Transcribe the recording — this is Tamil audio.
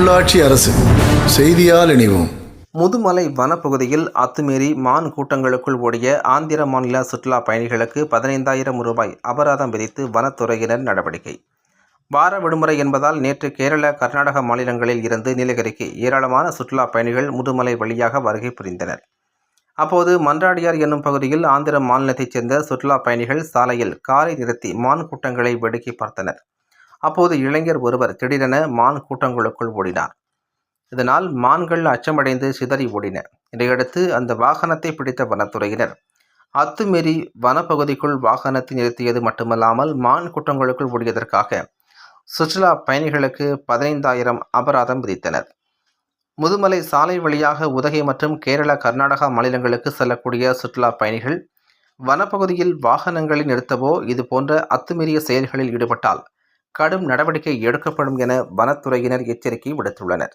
உள்ளாட்சி அரசு செய்தியால் இணைவோம். முதுமலை வனப்பகுதியில் அத்துமீறி மான் கூட்டங்களுக்குள் ஓடிய ஆந்திர மாநில சுற்றுலா பயணிகளுக்கு பதினைந்தாயிரம் ரூபாய் அபராதம் விதித்து வனத்துறையினர் நடவடிக்கை. வார விடுமுறை என்பதால் நேற்று கேரள கர்நாடக மாநிலங்களில் இருந்து நீலகிரிக்கு ஏராளமான சுற்றுலா பயணிகள் முதுமலை வழியாக வருகை புரிந்தனர். அப்போது மன்றாடியார் என்னும் பகுதியில் ஆந்திர மாநிலத்தைச் சேர்ந்த சுற்றுலா பயணிகள் சாலையில் காரை நிறுத்தி மான் கூட்டங்களை வேடிக்கை பார்த்தனர். அப்போது இளைஞர் ஒருவர் திடீரென மான் கூட்டங்களுக்குள் ஓடினார். இதனால் மான்கள் அச்சமடைந்து சிதறி ஓடின. இதையடுத்து அந்த வாகனத்தை பிடித்த வனத்துறையினர் அத்துமீறி வனப்பகுதிக்குள் வாகனத்தை நிறுத்தியது மட்டுமல்லாமல் மான் கூட்டங்களுக்குள் ஓடியதற்காக சுற்றுலா பயணிகளுக்கு பதினைந்தாயிரம் அபராதம் விதித்தனர். முதுமலை சாலை வழியாக உதகை மற்றும் கேரளா கர்நாடகா மாநிலங்களுக்கு செல்லக்கூடிய சுற்றுலா பயணிகள் வனப்பகுதியில் வாகனங்களை நிறுத்தவோ இது போன்ற அத்துமீறிய செயல்களில் ஈடுபட்டால் கடும் நடவடிக்கை எடுக்கப்படும் என வனத்துறையினர் எச்சரிக்கை விடுத்துள்ளனர்.